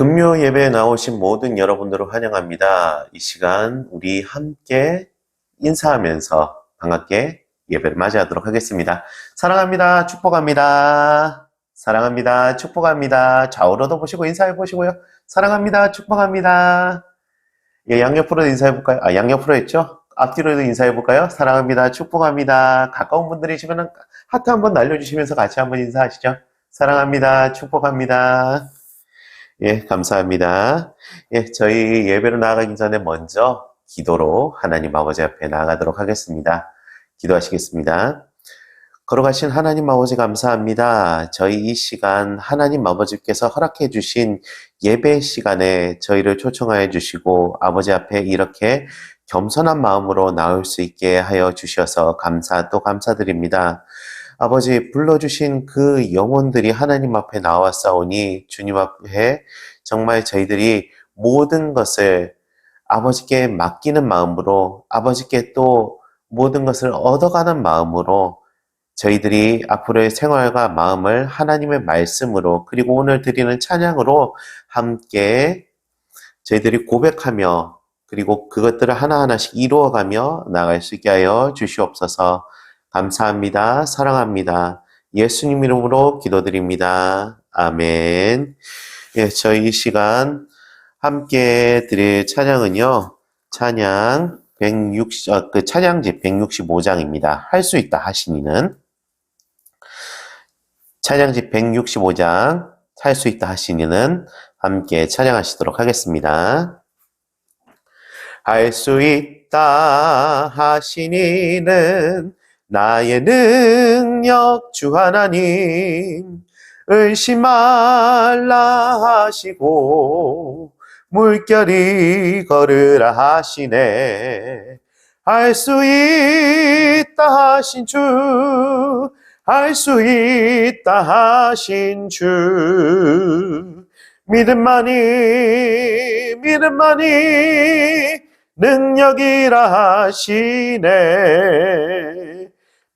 금요 예배에 나오신 모든 여러분들을 환영합니다. 이 시간 우리 함께 인사하면서 반갑게 예배를 맞이하도록 하겠습니다. 사랑합니다. 축복합니다. 사랑합니다. 축복합니다. 좌우로도 보시고 인사해 보시고요. 사랑합니다. 축복합니다. 예, 양옆으로 인사해 볼까요? 아, 양옆으로 했죠? 앞뒤로도 인사해 볼까요? 사랑합니다. 축복합니다. 가까운 분들이시면 하트 한번 날려주시면서 같이 한번 인사하시죠. 사랑합니다. 축복합니다. 예, 감사합니다. 예, 저희 예배로 나아가기 전에 먼저 기도로 하나님 아버지 앞에 나아가도록 하겠습니다. 기도하시겠습니다. 걸어가신 하나님 아버지 감사합니다. 저희 이 시간 하나님 아버지께서 허락해 주신 예배 시간에 저희를 초청하여 주시고 아버지 앞에 이렇게 겸손한 마음으로 나올 수 있게 하여 주셔서 감사 또 감사드립니다. 아버지 불러주신 그 영혼들이 하나님 앞에 나왔사오니 주님 앞에 정말 저희들이 모든 것을 아버지께 맡기는 마음으로 아버지께 또 모든 것을 얻어가는 마음으로 저희들이 앞으로의 생활과 마음을 하나님의 말씀으로 그리고 오늘 드리는 찬양으로 함께 저희들이 고백하며 그리고 그것들을 하나하나씩 이루어가며 나갈 수 있게 하여 주시옵소서 감사합니다. 사랑합니다. 예수님 이름으로 기도드립니다. 아멘. 예, 저희 이 시간 함께 드릴 찬양은요. 찬양 160, 어, 그 찬양집 165장입니다. 할 수 있다 하시니는 찬양집 165장 할 수 있다 하시니는 함께 찬양하시도록 하겠습니다. 할 수 있다 하시니는 나의 능력 주 하나님 의심 말라 하시고 물결이 걸으라 하시네. 할수 있다 하신 주할수 있다 하신 주. 믿음만이 믿음만이 능력이라 하시네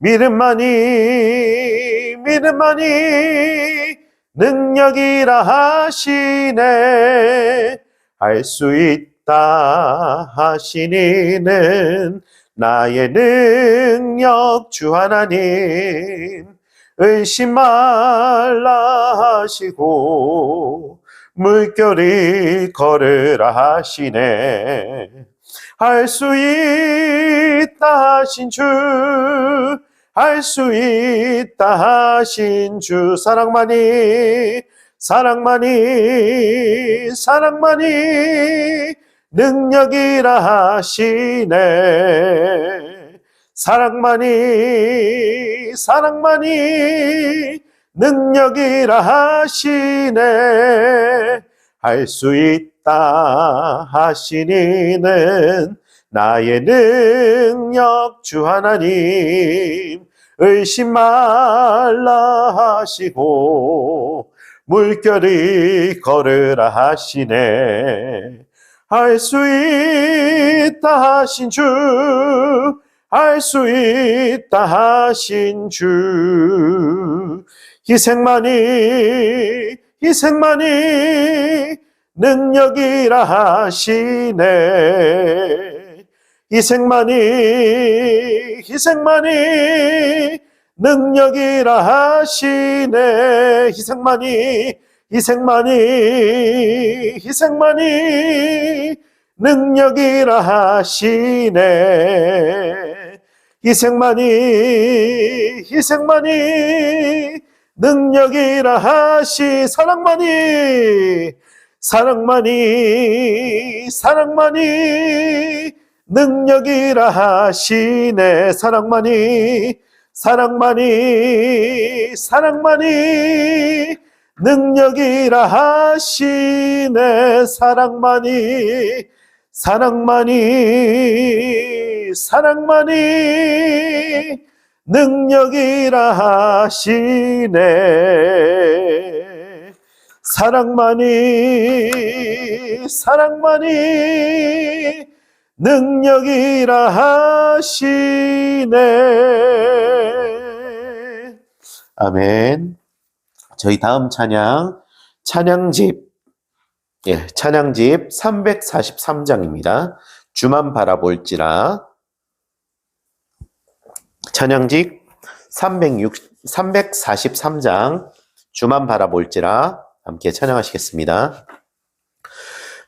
믿음만이 믿음만이 능력이라 하시네. 할수 있다 하시니는 나의 능력 주 하나님. 의심 말라 하시고 물결이 걸으라 하시네. 할 수 있다 하신 주 할 수 있다 하신 주 사랑만이 사랑만이 사랑만이 능력이라 하시네. 사랑만이 사랑만이 능력이라 하시네. 할 수 있다 하시니는 나의 능력 주 하나님 의심 말라 하시고 물결이 걸으라 하시네. 할 수 있다 하신 주 할 수 있다 하신 주. 희생만이 희생만이 능력이라 하시네 희생만이 희생만이 능력이라 하시네. 희생만이 희생만이 희생만이 능력이라 하시네. 희생만이 희생만이 능력이라 하시 사랑만이 사랑만이 사랑만이 능력이라 하시네. 사랑만이 사랑만이 사랑만이 능력이라 하시네. 사랑만이 사랑만이 사랑만이 능력이라 하시네. 사랑만이 사랑만이 능력이라 하시네 아멘. 저희 다음 찬양, 찬양집 예, 찬양집 343장입니다. 주만 바라볼지라. 찬양집 306, 343장 주만 바라볼지라 함께 찬양하시겠습니다.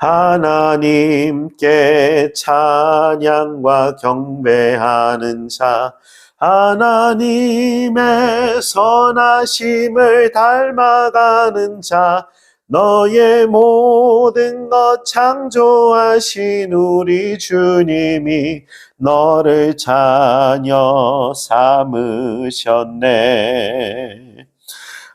하나님께 찬양과 경배하는 자 하나님의 선하심을 닮아가는 자 너의 모든 것 창조하신 우리 주님이 너를 자녀 삼으셨네.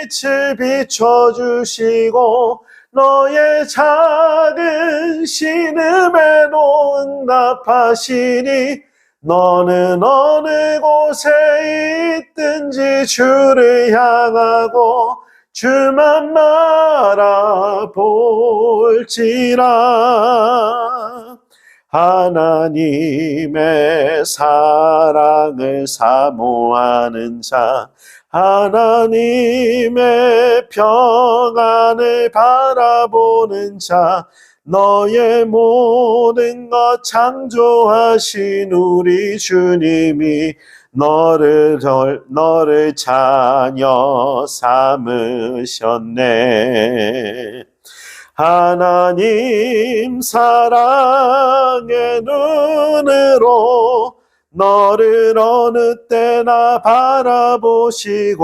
빛을 비춰주시고 너의 작은 신음에도 응답하시니 너는 어느 곳에 있든지 주를 향하고 주만 바라볼지라. 하나님의 사랑을 사모하는 자 하나님의 평안을 바라보는 자 너의 모든 것 창조하신 우리 주님이 너를 너를 자녀 삼으셨네. 하나님 사랑의 눈으로 너를 어느 때나 바라보시고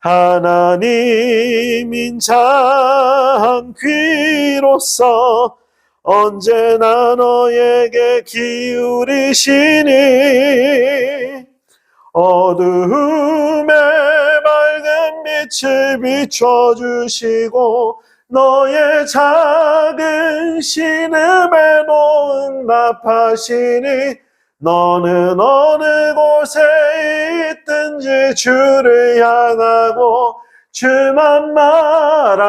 하나님 인자한 귀로서 언제나 너에게 기울이시니 어두움에 밝은 빛을 비춰주시고 너의 작은 신음에도 응답하시니 너는 어느 곳에 있든지 주를 향하고 주만 바라볼지라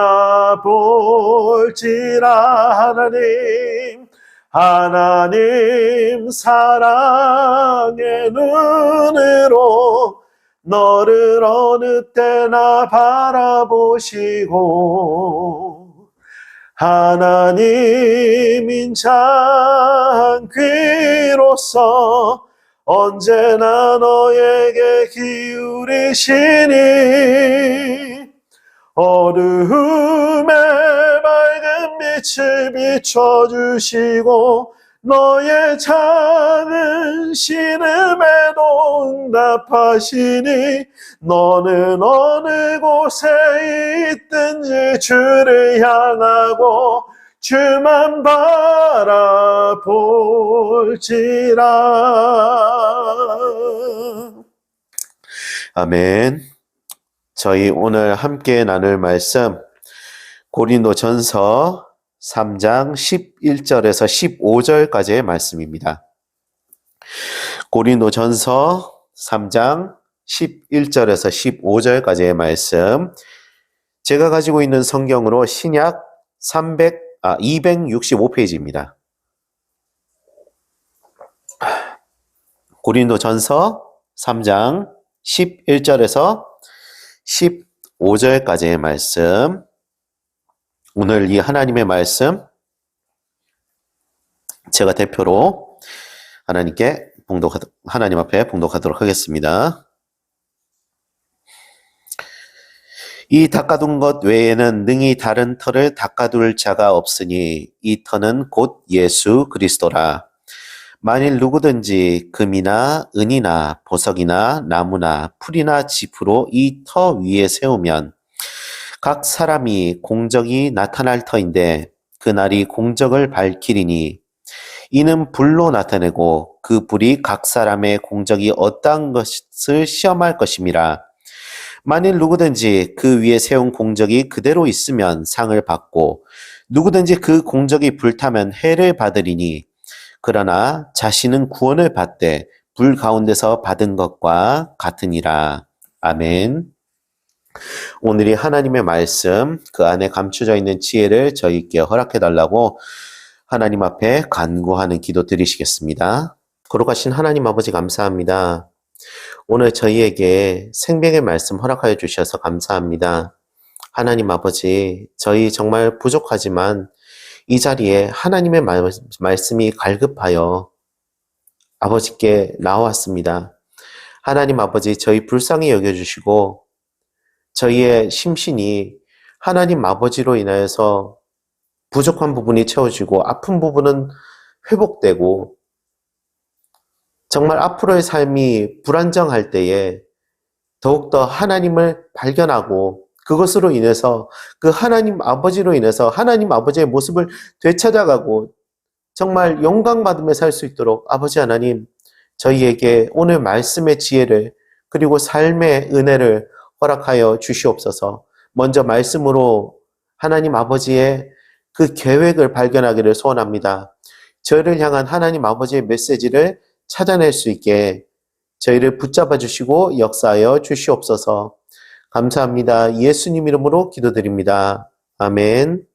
하나님. 하나님 사랑의 눈으로 너를 어느 때나 바라보시고 하나님 인자한 귀로서 언제나 너에게 기울이시니 어두움에 밝은 빛을 비춰주시고 너의 작은 신음에도 응답하시니 너는 어느 곳에 있든지 주를 향하고 주만 바라볼지라. 아멘. 저희 오늘 함께 나눌 말씀 고린도 전서 3장 11절에서 15절까지의 말씀입니다. 고린도 전서 3장 11절에서 15절까지의 말씀. 제가 가지고 있는 성경으로 신약 300, 아, 265페이지입니다. 고린도 전서 3장 11절에서 15절까지의 말씀. 오늘 이 하나님의 말씀 제가 대표로 하나님께 봉독 하나님 앞에 봉독하도록 하겠습니다. 이 닦아둔 것 외에는 능히 다른 터를 닦아둘 자가 없으니 이 터는 곧 예수 그리스도라. 만일 누구든지 금이나 은이나 보석이나 나무나 풀이나 지푸로 이 터 위에 세우면 각 사람이 공적이 나타날 터인데 그날이 공적을 밝히리니 이는 불로 나타내고 그 불이 각 사람의 공적이 어떠한 것을 시험할 것임이라. 만일 누구든지 그 위에 세운 공적이 그대로 있으면 상을 받고 누구든지 그 공적이 불타면 해를 받으리니 그러나 자신은 구원을 받되 불 가운데서 받은 것과 같으니라. 아멘. 오늘이 하나님의 말씀, 그 안에 감춰져 있는 지혜를 저희께 허락해 달라고 하나님 앞에 간구하는 기도 드리시겠습니다. 거룩하신 하나님 아버지 감사합니다. 오늘 저희에게 생명의 말씀 허락하여 주셔서 감사합니다. 하나님 아버지, 저희 정말 부족하지만 이 자리에 하나님의 말, 말씀이 갈급하여 아버지께 나왔습니다. 하나님 아버지, 저희 불쌍히 여겨주시고 저희의 심신이 하나님 아버지로 인하여서 부족한 부분이 채워지고 아픈 부분은 회복되고 정말 앞으로의 삶이 불안정할 때에 더욱더 하나님을 발견하고 그것으로 인해서 그 하나님 아버지로 인해서 하나님 아버지의 모습을 되찾아가고 정말 영광받으며 살 수 있도록 아버지 하나님 저희에게 오늘 말씀의 지혜를 그리고 삶의 은혜를 허락하여 주시옵소서 먼저 말씀으로 하나님 아버지의 그 계획을 발견하기를 소원합니다. 저희를 향한 하나님 아버지의 메시지를 찾아낼 수 있게 저희를 붙잡아 주시고 역사하여 주시옵소서. 감사합니다. 예수님 이름으로 기도드립니다. 아멘.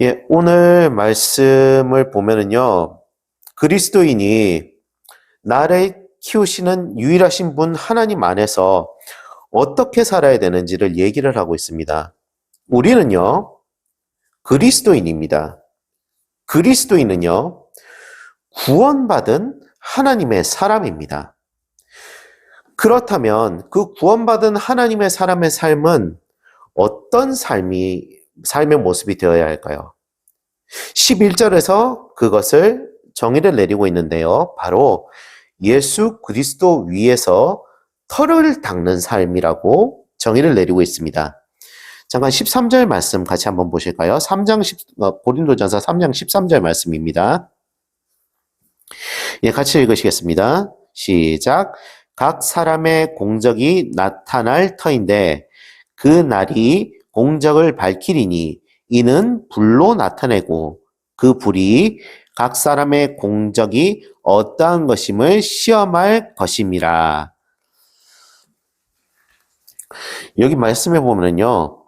예, 오늘 말씀을 보면은요, 그리스도인이 나를 키우시는 유일하신 분 하나님 안에서 어떻게 살아야 되는지를 얘기를 하고 있습니다. 우리는요, 그리스도인입니다. 그리스도인은요, 구원받은 하나님의 사람입니다. 그렇다면 그 구원받은 하나님의 사람의 삶은 어떤 삶이, 삶의 모습이 되어야 할까요? 11절에서 그것을 정의를 내리고 있는데요. 바로 예수 그리스도 위에서 털을 닦는 삶이라고 정의를 내리고 있습니다. 잠깐 13절 말씀 같이 한번 보실까요? 3장 10, 어, 고린도전서 3장 13절 말씀입니다. 예, 같이 읽으시겠습니다. 시작. 각 사람의 공적이 나타날 터인데 그 날이 공적을 밝히리니 이는 불로 나타내고 그 불이 각 사람의 공적이 어떠한 것임을 시험할 것임이라. 여기 말씀해 보면요.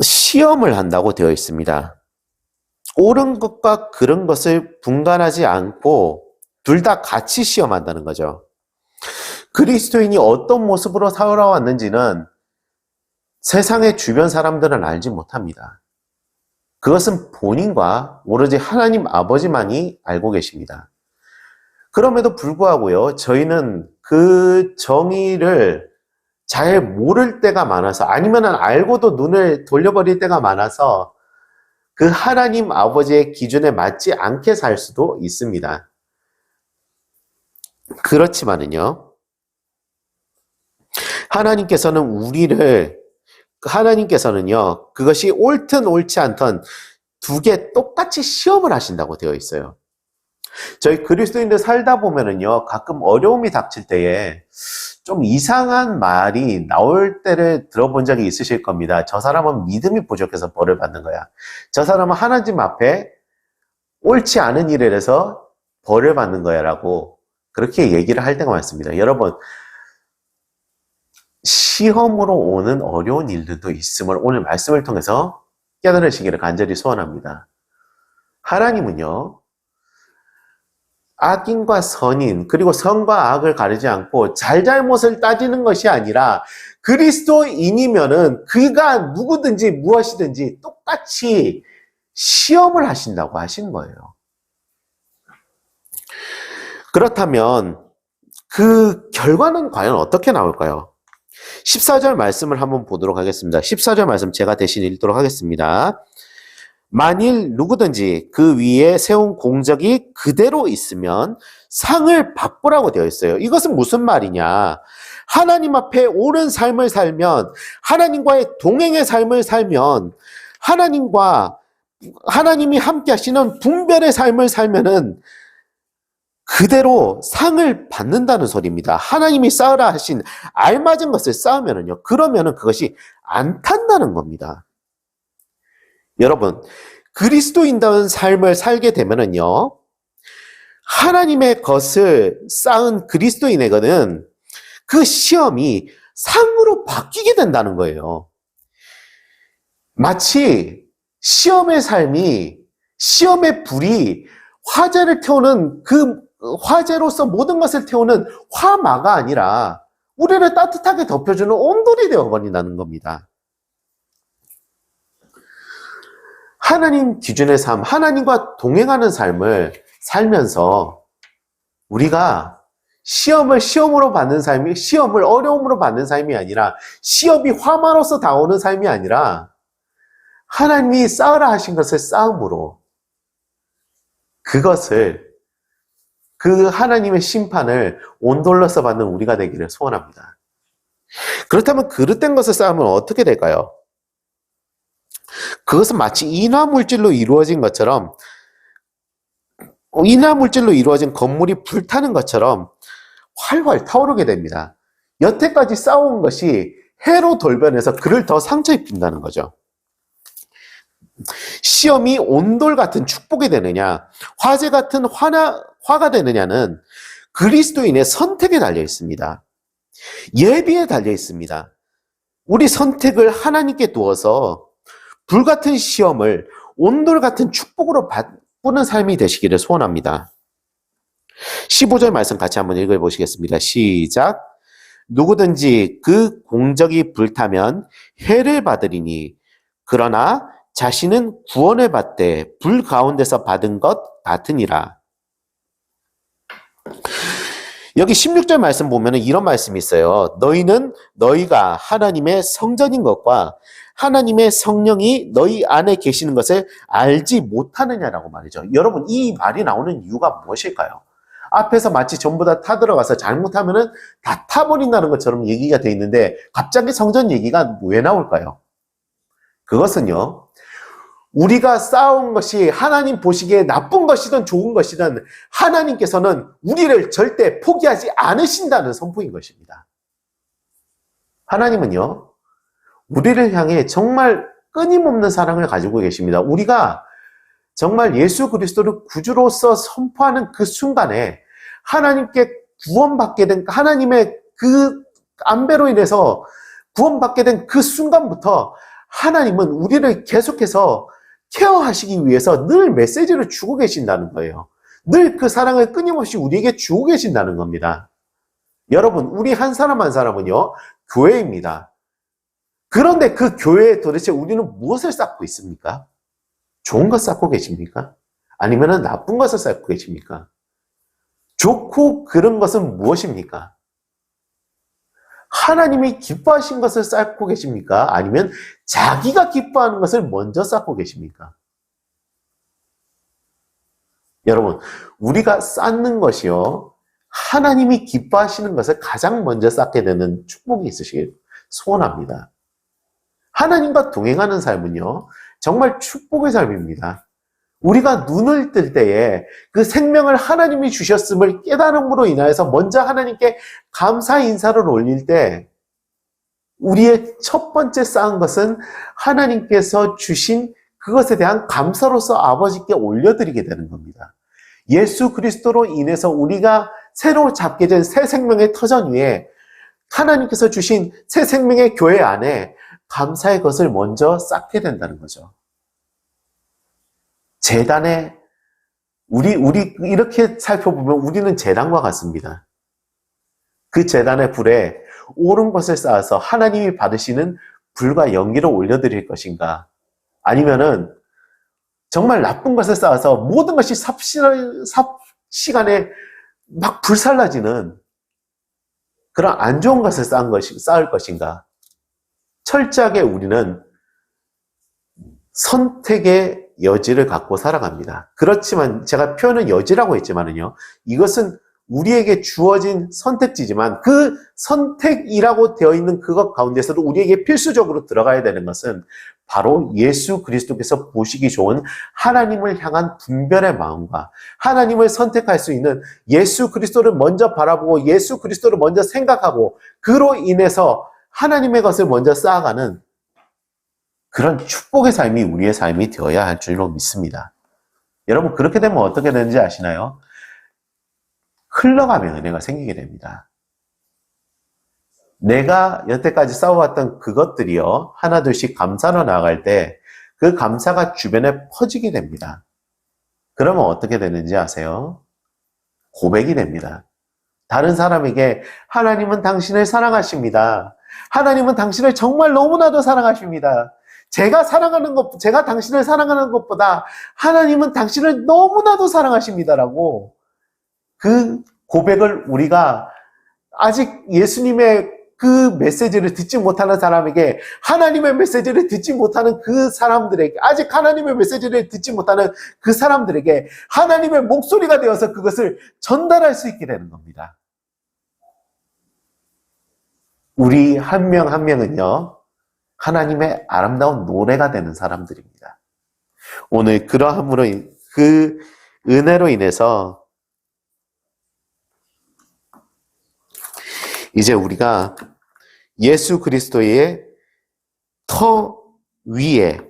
시험을 한다고 되어 있습니다. 옳은 것과 그른 것을 분간하지 않고 둘 다 같이 시험한다는 거죠. 그리스도인이 어떤 모습으로 살아왔는지는 세상의 주변 사람들은 알지 못합니다. 그것은 본인과 오로지 하나님 아버지만이 알고 계십니다. 그럼에도 불구하고요, 저희는 그 정의를 잘 모를 때가 많아서, 아니면 알고도 눈을 돌려버릴 때가 많아서 그 하나님 아버지의 기준에 맞지 않게 살 수도 있습니다. 그렇지만은요, 하나님께서는 우리를, 하나님께서는요, 그것이 옳든 옳지 않든 두 개 똑같이 시험을 하신다고 되어 있어요. 저희 그리스도인들 살다 보면은요, 가끔 어려움이 닥칠 때에 좀 이상한 말이 나올 때를 들어본 적이 있으실 겁니다. 저 사람은 믿음이 부족해서 벌을 받는 거야. 저 사람은 하나님 앞에 옳지 않은 일을 해서 벌을 받는 거야. 라고 그렇게 얘기를 할 때가 많습니다. 여러분, 시험으로 오는 어려운 일들도 있음을 오늘 말씀을 통해서 깨달으시기를 간절히 소원합니다. 하나님은요, 악인과 선인, 그리고 선과 악을 가리지 않고 잘잘못을 따지는 것이 아니라 그리스도인이면은 그가 누구든지 무엇이든지 똑같이 시험을 하신다고 하신 거예요. 그렇다면 그 결과는 과연 어떻게 나올까요? 14절 말씀을 한번 보도록 하겠습니다. 14절 말씀 제가 대신 읽도록 하겠습니다. 만일 누구든지 그 위에 세운 공적이 그대로 있으면 상을 바꾸라고 되어 있어요. 이것은 무슨 말이냐? 하나님 앞에 옳은 삶을 살면, 하나님과의 동행의 삶을 살면, 하나님과 하나님이 함께 하시는 분별의 삶을 살면은 그대로 상을 받는다는 소리입니다. 하나님이 쌓으라 하신 알맞은 것을 쌓으면은요, 그러면은 그것이 안 탄다는 겁니다. 여러분, 그리스도인다운 삶을 살게 되면은요, 하나님의 것을 쌓은 그리스도인에게는 그 시험이 상으로 바뀌게 된다는 거예요. 마치 시험의 삶이, 시험의 불이 화재를 태우는 그 화재로서 모든 것을 태우는 화마가 아니라 우리를 따뜻하게 덮여주는 온돌이 되어버린다는 겁니다. 하나님 기준의 삶, 하나님과 동행하는 삶을 살면서 우리가 시험을 시험으로 받는 삶이, 시험을 어려움으로 받는 삶이 아니라 시험이 화마로서 다오는 삶이 아니라 하나님이 쌓으라 하신 것을 쌓음으로 그것을 그 하나님의 심판을 온돌로서 받는 우리가 되기를 소원합니다. 그렇다면 그릇된 것을 쌓으면 어떻게 될까요? 그것은 마치 인화 물질로 이루어진 것처럼 인화 물질로 이루어진 건물이 불타는 것처럼 활활 타오르게 됩니다. 여태까지 쌓아온 것이 해로 돌변해서 그를 더 상처 입힌다는 거죠. 시험이 온돌 같은 축복이 되느냐, 화재 같은 화나, 화가 되느냐는 그리스도인의 선택에 달려 있습니다. 예비에 달려 있습니다. 우리 선택을 하나님께 두어서 불같은 시험을 온돌 같은 축복으로 바꾸는 삶이 되시기를 소원합니다. 15절 말씀 같이 한번 읽어보시겠습니다. 시작. 누구든지 그 공적이 불타면 해를 받으리니 그러나 자신은 구원을 받되 불 가운데서 받은 것 같으니라. 여기 16절 말씀 보면 이런 말씀이 있어요. 너희는 너희가 하나님의 성전인 것과 하나님의 성령이 너희 안에 계시는 것을 알지 못하느냐라고 말이죠. 여러분, 이 말이 나오는 이유가 무엇일까요? 앞에서 마치 전부 다 타들어가서 잘못하면은 다 타버린다는 것처럼 얘기가 돼 있는데 갑자기 성전 얘기가 왜 나올까요? 그것은요, 우리가 쌓아온 것이 하나님 보시기에 나쁜 것이든 좋은 것이든 하나님께서는 우리를 절대 포기하지 않으신다는 선포인 것입니다. 하나님은요, 우리를 향해 정말 끊임없는 사랑을 가지고 계십니다. 우리가 정말 예수 그리스도를 구주로서 선포하는 그 순간에 하나님께 구원받게 된 하나님의 그 안배로 인해서 구원받게 된 그 순간부터 하나님은 우리를 계속해서 케어하시기 위해서 늘 메시지를 주고 계신다는 거예요. 늘 그 사랑을 끊임없이 우리에게 주고 계신다는 겁니다. 여러분, 우리 한 사람 한 사람은요, 교회입니다. 그런데 그 교회에 도대체 우리는 무엇을 쌓고 있습니까? 좋은 것 쌓고 계십니까? 아니면 나쁜 것을 쌓고 계십니까? 좋고 그런 것은 무엇입니까? 하나님이 기뻐하신 것을 쌓고 계십니까? 아니면 자기가 기뻐하는 것을 먼저 쌓고 계십니까? 여러분, 우리가 쌓는 것이요. 하나님이 기뻐하시는 것을 가장 먼저 쌓게 되는 축복이 있으시길 소원합니다. 하나님과 동행하는 삶은요, 정말 축복의 삶입니다. 우리가 눈을 뜰 때에 그 생명을 하나님이 주셨음을 깨달음으로 인하여서 먼저 하나님께 감사 인사를 올릴 때 우리의 첫 번째 쌓은 것은 하나님께서 주신 그것에 대한 감사로서 아버지께 올려드리게 되는 겁니다. 예수 그리스도로 인해서 우리가 새로 잡게 된 새 생명의 터전 위에 하나님께서 주신 새 생명의 교회 안에 감사의 것을 먼저 쌓게 된다는 거죠. 재단에 우리 우리 이렇게 살펴보면 우리는 재단과 같습니다. 그 재단의 불에 옳은 것을 쌓아서 하나님이 받으시는 불과 연기를 올려드릴 것인가? 아니면은 정말 나쁜 것을 쌓아서 모든 것이 삽시간에 막 불살라지는 그런 안 좋은 것을 쌓은 것이, 쌓을 것인가? 철저하게 우리는 선택의 여지를 갖고 살아갑니다. 그렇지만 제가 표현은 여지라고 했지만은요. 이것은 우리에게 주어진 선택지지만 그 선택이라고 되어 있는 그것 가운데서도 우리에게 필수적으로 들어가야 되는 것은 바로 예수 그리스도께서 보시기 좋은 하나님을 향한 분별의 마음과 하나님을 선택할 수 있는 예수 그리스도를 먼저 바라보고 예수 그리스도를 먼저 생각하고 그로 인해서 하나님의 것을 먼저 쌓아가는 그런 축복의 삶이 우리의 삶이 되어야 할 줄로 믿습니다. 여러분 그렇게 되면 어떻게 되는지 아시나요? 흘러가면 은혜가 생기게 됩니다. 내가 여태까지 쌓아왔던 그것들이요, 하나둘씩 감사로 나아갈 때, 그 감사가 주변에 퍼지게 됩니다. 그러면 어떻게 되는지 아세요? 고백이 됩니다. 다른 사람에게 하나님은 당신을 사랑하십니다. 하나님은 당신을 정말 너무나도 사랑하십니다. 제가 사랑하는 것, 제가 당신을 사랑하는 것보다 하나님은 당신을 너무나도 사랑하십니다라고 그 고백을 우리가 아직 예수님의 그 메시지를 듣지 못하는 사람에게 하나님의 메시지를 듣지 못하는 그 사람들에게 아직 하나님의 메시지를 듣지 못하는 그 사람들에게 하나님의 목소리가 되어서 그것을 전달할 수 있게 되는 겁니다. 우리 한 명한 명은요, 하나님의 아름다운 노래가 되는 사람들입니다. 오늘 그러함으로, 인- 그 은혜로 인해서 이제 우리가 예수 그리스도의 터 위에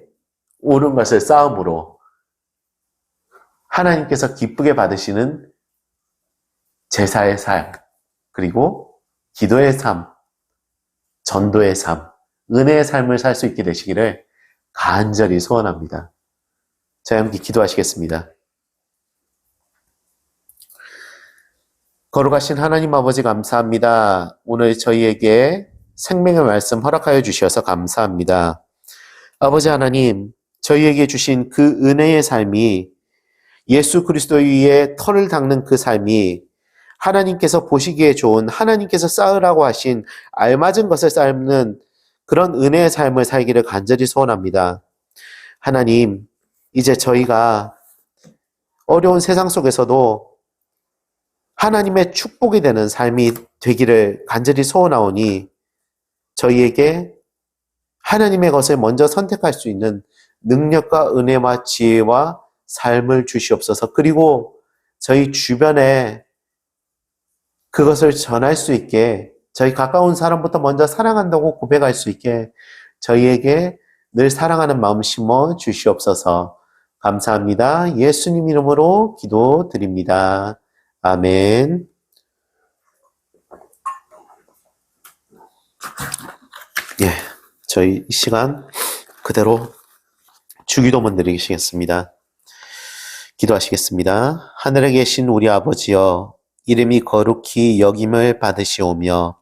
오른 것을 쌓음으로 하나님께서 기쁘게 받으시는 제사의 삶, 그리고 기도의 삶, 전도의 삶, 은혜의 삶을 살 수 있게 되시기를 간절히 소원합니다. 자, 함께 기도하시겠습니다. 거룩하신 하나님 아버지 감사합니다. 오늘 저희에게 생명의 말씀 허락하여 주셔서 감사합니다. 아버지 하나님, 저희에게 주신 그 은혜의 삶이 예수 그리스도 위에 털을 닦는 그 삶이 하나님께서 보시기에 좋은 하나님께서 쌓으라고 하신 알맞은 것을 쌓는 그런 은혜의 삶을 살기를 간절히 소원합니다. 하나님, 이제 저희가 어려운 세상 속에서도 하나님의 축복이 되는 삶이 되기를 간절히 소원하오니 저희에게 하나님의 것을 먼저 선택할 수 있는 능력과 은혜와 지혜와 삶을 주시옵소서. 그리고 저희 주변에 그것을 전할 수 있게 저희 가까운 사람부터 먼저 사랑한다고 고백할 수 있게 저희에게 늘 사랑하는 마음 심어 주시옵소서. 감사합니다. 예수님 이름으로 기도드립니다. 아멘. 예, 저희 이 시간 그대로 주기도문 드리시겠습니다. 기도하시겠습니다. 하늘에 계신 우리 아버지여, 이름이 거룩히 여김을 받으시오며,